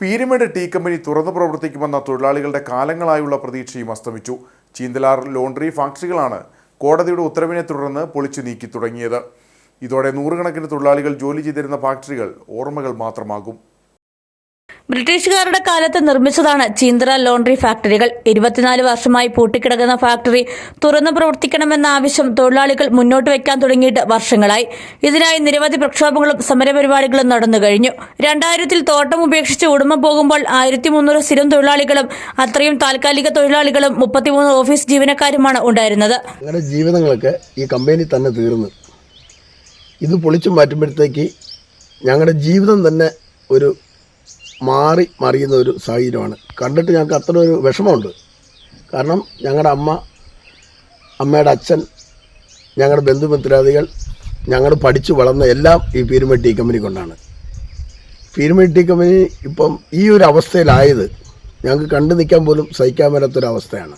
Peermade tea company തുറന്നു പ്രവർത്തിക്കുമെന്ന തൊഴിലാളികളുടെ കാലങ്ങളായുള്ള പ്രതീക്ഷയും അസ്തമിച്ചു. ചീന്തലാർ ലോണ്ടറി ഫാക്ടറികളാണ് കോടതിയുടെ ഉത്തരവിനെ തുടർന്ന് പൊളിച്ചു നീക്കി തുടങ്ങിയത്. ഇതോടെ നൂറുകണക്കിന് തൊഴിലാളികൾ ജോലി ചെയ്തിരുന്ന ഫാക്ടറികൾ ഓർമ്മകൾ മാത്രമാകും. ബ്രിട്ടീഷുകാരുടെ കാലത്ത് നിർമ്മിച്ചതാണ് ചീന്തറ ലോണ്ടറി ഫാക്ടറികൾ. ഇരുപത്തിനാല് വർഷമായി പൂട്ടിക്കിടക്കുന്ന ഫാക്ടറി തുറന്നു പ്രവർത്തിക്കണമെന്ന ആവശ്യം തൊഴിലാളികൾ മുന്നോട്ട് വയ്ക്കാൻ തുടങ്ങിയിട്ട് വർഷങ്ങളായി. ഇതിനായി നിരവധി പ്രക്ഷോഭങ്ങളും സമരപരിപാടികളും നടന്നു കഴിഞ്ഞു. രണ്ടായിരത്തിൽ തോട്ടം ഉപേക്ഷിച്ച് ഉടമ പോകുമ്പോൾ ആയിരത്തി മുന്നൂറ് സ്ഥിരം തൊഴിലാളികളും അത്രയും താൽക്കാലിക തൊഴിലാളികളും മുപ്പത്തിമൂന്ന് ഓഫീസ് ജീവനക്കാരുമാണ് ഉണ്ടായിരുന്നത്. ജീവിതങ്ങളൊക്കെ ഈ കമ്പനി തന്നെ തീർന്നു. ഇത് പൊളിച്ചു മാറ്റുമ്പോഴത്തേക്ക് ഞങ്ങളുടെ ജീവിതം തന്നെ ഒരു മാറി മറിയുന്ന ഒരു സാഹചര്യമാണ്. കണ്ടിട്ട് ഞങ്ങൾക്ക് അത്ര ഒരു വിഷമമുണ്ട്. കാരണം ഞങ്ങളുടെ അമ്മ അമ്മയുടെ അച്ഛൻ ഞങ്ങളുടെ ബന്ധുമിത്രാദികൾ ഞങ്ങൾ പഠിച്ചു വളർന്ന എല്ലാം ഈ പീരുമേട് ടീ കമ്പനി കൊണ്ടാണ്. പീരുമേട് ടീ കമ്പനി ഇപ്പം ഈ ഒരു അവസ്ഥയിലായത് ഞങ്ങൾക്ക് കണ്ടു നിൽക്കാൻ പോലും സഹിക്കാൻ മേലാത്തൊരവസ്ഥയാണ്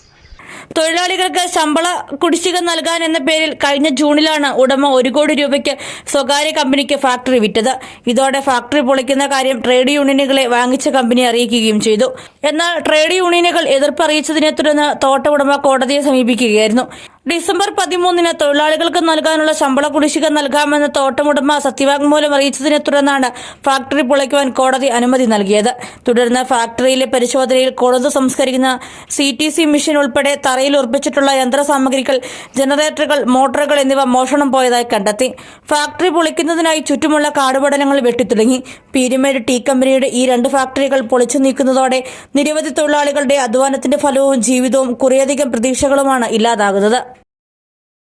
തൊഴിലാളികൾക്ക് ശമ്പള കുടിശ്ശിക നൽകാൻ എന്ന പേരിൽ കഴിഞ്ഞ ജൂണിലാണ് ഉടമ ഒരു കോടി രൂപയ്ക്ക് സ്വകാര്യ കമ്പനിക്ക് ഫാക്ടറി വിറ്റത്. ഇതോടെ ഫാക്ടറി പൊളിക്കുന്ന കാര്യം ട്രേഡ് യൂണിയനുകളെ വാങ്ങിച്ച കമ്പനി അറിയിക്കുകയും ചെയ്തു. എന്നാൽ ട്രേഡ് യൂണിയനുകൾ എതിർപ്പ് അറിയിച്ചതിനെ തുടർന്ന് തോട്ട ഉടമ കോടതിയെ സമീപിക്കുകയായിരുന്നു. ഡിസംബർ പതിമൂന്നിന് തൊഴിലാളികൾക്ക് നൽകാനുള്ള ശമ്പള കുടിശ്ശിക നൽകാമെന്ന് തോട്ടമുടമ സത്യവാങ്മൂലം അറിയിച്ചതിനെ തുടർന്നാണ് ഫാക്ടറി പൊളിക്കുവാൻ കോടതി അനുമതി നൽകിയത്. തുടർന്ന് ഫാക്ടറിയിലെ പരിശോധനയിൽ കൊളുന്ത് സംസ്കരിക്കുന്ന സി ടി സി മെഷീൻ ഉൾപ്പെടെ തറയിൽ ഉറപ്പിച്ചിട്ടുള്ള യന്ത്രസാമഗ്രികൾ ജനറേറ്ററുകൾ മോട്ടോറുകൾ എന്നിവ മോഷണം പോയതായി കണ്ടെത്തി. ഫാക്ടറി പൊളിക്കുന്നതിനായി ചുറ്റുമുള്ള കാടുപടലങ്ങൾ വെട്ടിത്തുടങ്ങി. പീരുമേട് ടീ കമ്പനിയുടെ ഈ രണ്ട് ഫാക്ടറികൾ പൊളിച്ചു നീക്കുന്നതോടെ നിരവധി തൊഴിലാളികളുടെ അധ്വാനത്തിന്റെ ഫലവും ജീവിതവും കുറേയധികം പ്രതീക്ഷകളുമാണ് ഇല്ലാതാകുന്നത്.